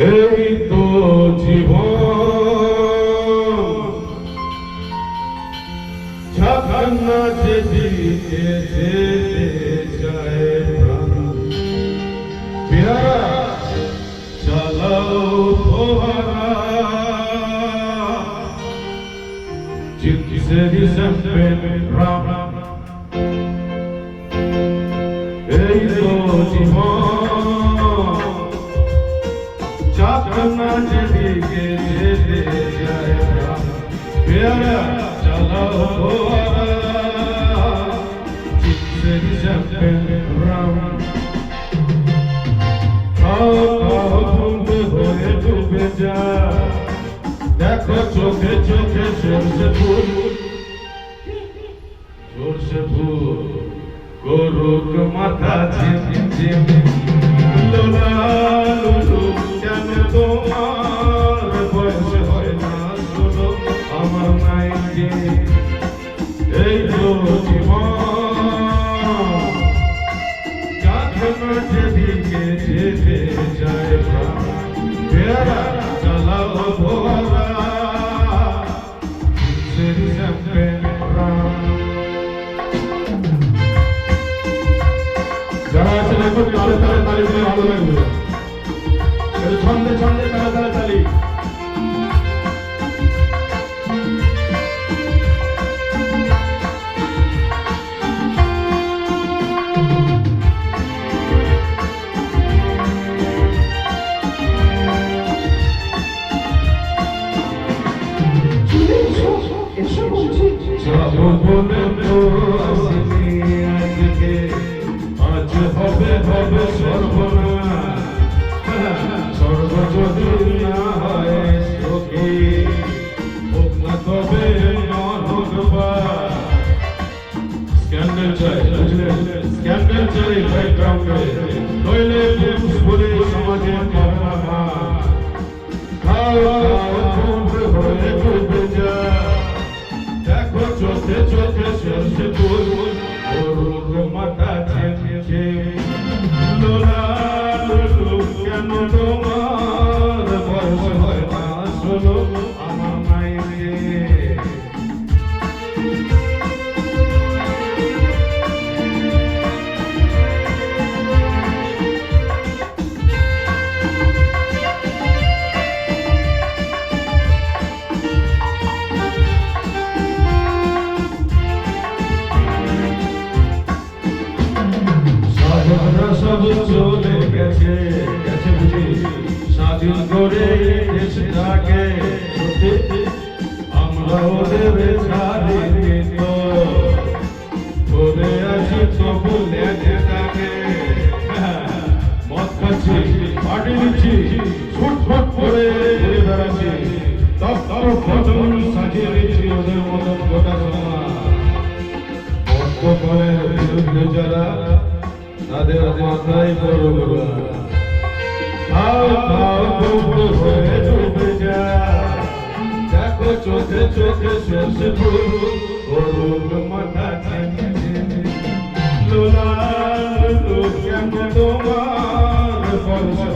এই তো জীবন। ছাপান্না যেদিকে যেতে চায় প্রাণ। বিহারা চালাও ফোহারা চিকিৎসে দিশে রাম এই তো জীবন। আপনার দিকে যেতে চাই পেয়ারা চালাও চিত্তের জপে রাম হয়ে ডুবে যা দেখো চোখে চোখে সরষে ফুল সরষে ফুল করুক মাথা ঝিম ঝিম নাই এই তো জীবন। যাতনা যেদিকে যেতে যায় পেয়ারা চালাও ভোলা সেরি প্রাণ। যারা আছেন ছন্দে ছন্দে তালে তালে তালি। স্ক্যান্ডাল চাই ব্যাকগ্রাউন্ডে নইলে বলে সমাজে খাও লুলু কেন তোমার স্বাধীন করে দেশটাকে সত্যি আমরা ওদের ছাড়িনি তো ধরে আছি তবু লেজটাকে মদ খাচ্ছি পাটি দিচ্ছি, ছুটফট করে বেড়াচ্ছি। তপ বদন সাজিয়ে দিচ্ছি ওদের মতন গোটা সমাজ। বর্তমানের বিরুদ্ধে যারা, তাদের মাথায় বড় বড় খাও খাও ডুবো হয়ে ডুবে যা দেখো চোখে চোখে সরষে ফুল গরুর মাথা ছেঁচে লোলা লুলু কেন তোমার বয়স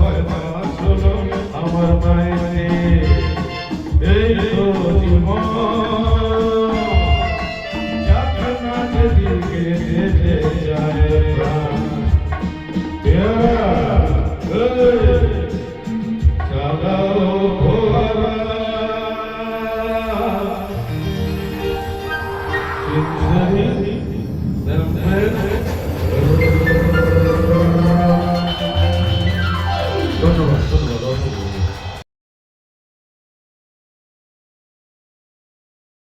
Amen.